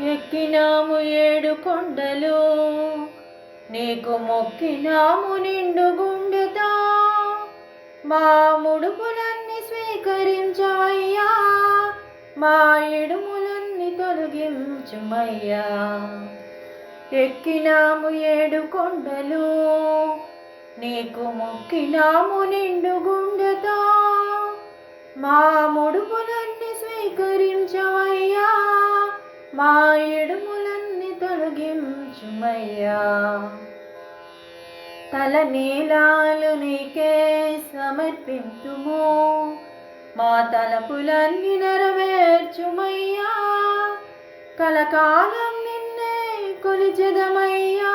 ఎక్కినాము ఏడు కొండలు నీకు మొక్కినాము నిండు గుండెతో. మా ముడుపులన్నీ స్వీకరించాయ్యా మా ఇడుములన్నీ తొలగించుమయ్యా. ఎక్కినాము ఏడు కొండలు నీకు మొక్కినాము నిండు గుండెతో. మా మా ఎడుములన్నీ తొలగించుమయ్యా. తల నీలాలు నీకే సమర్పింతుము మా తలపులన్నీ నెరవేర్చుమయ్యా. కలకాలం నిన్నే కొలిచెదమయ్యా.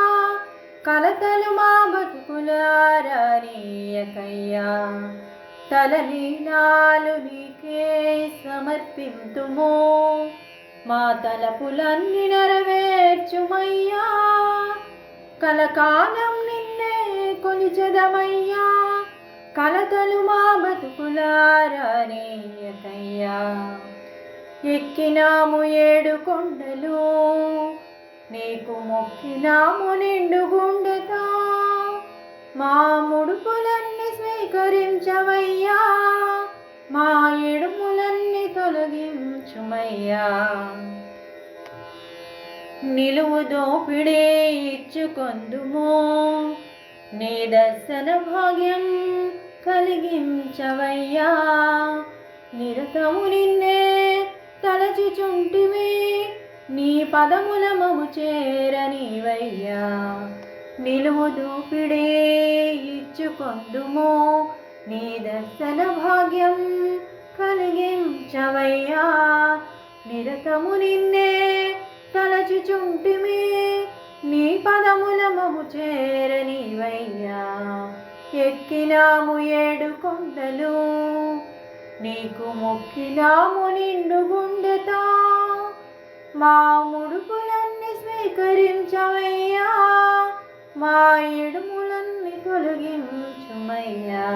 కలతలు మా బతుకులారీయకయ్యా తల నీలాలు నీకే సమర్పింతుము మా తలపులన్నీ నెరవేర్చుమయ్యా. కలకాలం నిన్నే కొలిచెదమయ్యా. కలతలు మా బతుకులారనేయకయ్యా ఎక్కినాము ఏడు కొండలు నీకు మొక్కినాము నిండు గుండెతో. మాము నిలువు దోపిడే ఇచ్చుకొందుము. నీ దర్శన భాగ్యం కలిగించవయ్యా. నిరతము నిన్నే తలచుచుంటివి. నీ పదముల మము చేరనివయ్యా. నిలువు దూపిడే ఇచ్చుకొందుము. నీ దర్శన భాగ్యం కలిగించవయ్యా. నిరతము నిన్నే నిలిచుంటిమే నీ పదముల మము చేరనివయ్యా. ఎక్కినాము ఏడు కొండలు నీకు మొక్కినాము నిండు గుండెతో. మా ముడుపులన్నీ స్వీకరించవయ్యా మా ఇడుములన్నీ తొలగించుమయ్యా.